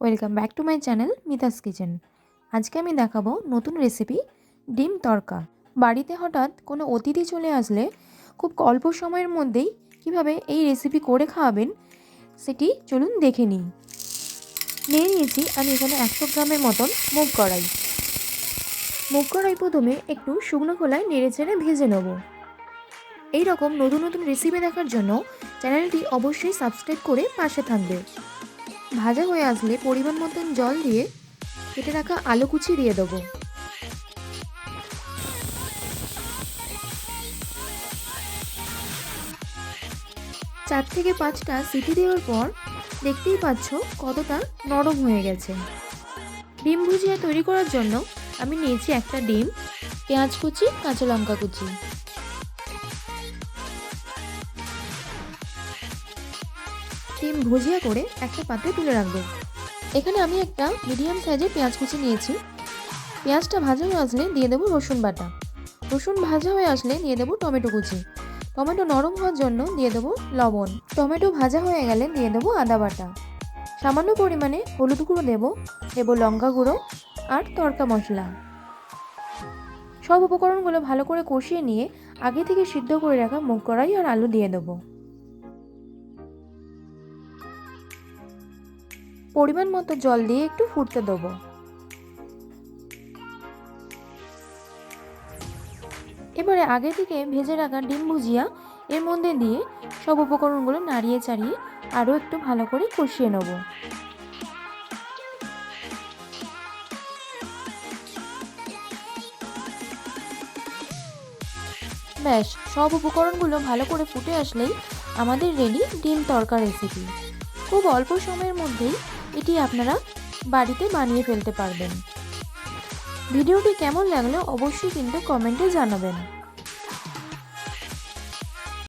Welcome back to my channel Mita's kitchen. আজকে আমি দেখাবো নতুন রেসিপি ডিম তড়কা। বাড়িতে হঠাৎ কোনো অতিথি চলে আসলে খুব অল্প সময়ের মধ্যেই কীভাবে এই রেসিপি করে খাওয়াবেন সেটি চলুন দেখে নিই। নিয়ে নিয়েছি আমি এখানে একশো গ্রামের মতন মুগ কড়াই। মুগ কড়াই প্রথমে একটু শুকনো খোলায় নেড়ে চেড়ে ভেজে নেব। এই রকম নতুন নতুন রেসিপি দেখার জন্য চ্যানেলটি অবশ্যই সাবস্ক্রাইব করে পাশে থাকবে। ভাজা হয়ে আসলে পরিমাণ মতন জল দিয়ে কেটে রাখা আলু কুচি দিয়ে দেবো। চার থেকে পাঁচটা সিটি দেওয়ার পর দেখতেই পাচ্ছ কতটা নরম হয়ে গেছে। ডিম ভুজিয়া তৈরি করার জন্য আমি নিয়েছি একটা ডিম, পেঁয়াজ কুচি, কাঁচা লঙ্কা কুচি। ডিম ভুজিয়া করে একটা পাত্রে তুলে রাখব এখানে আমি একটা মিডিয়াম সাইজের পেঁয়াজ কুচি নিয়েছি। পেঁয়াজটা ভাজা হয়ে আসলে দিয়ে দেবো রসুন বাটা। রসুন ভাজা হয়ে আসলে দিয়ে দেবো টমেটো কুচি। টমেটো নরম হওয়ার জন্য দিয়ে দেবো লবণ। টমেটো ভাজা হয়ে গেলে দিয়ে দেবো আদা বাটা। সামান্য পরিমাণে হলুদ গুঁড়ো দেবো দেবো লঙ্কা গুঁড়ো আর তড়কা মশলা। সব উপকরণগুলো ভালো করে কষিয়ে নিয়ে আগে থেকে সিদ্ধ করে রাখা মুগ কড়াই আর আলু দিয়ে দেবো। পরিমাণ মতো জল দিয়ে একটু ফুটতে দেবো। এবারে আগে থেকে ভেজে রাখা ডিম ভুজিয়া এর মধ্যে দিয়ে সব উপকরণগুলো নাড়িয়ে চাড়িয়ে আরও একটু ভালো করে কষিয়ে নেব। ব্যাস, সব উপকরণগুলো ভালো করে ফুটে আসলেই আমাদের রেডি ডিম তরকা রেসিপি খুব অল্প সময়ের মধ্যেই এটি আপনারা বাড়িতে বানিয়ে ফেলতে পারবেন। ভিডিওটি কেমন লাগল অবশ্যই কিন্তু কমেন্টে জানাবেন।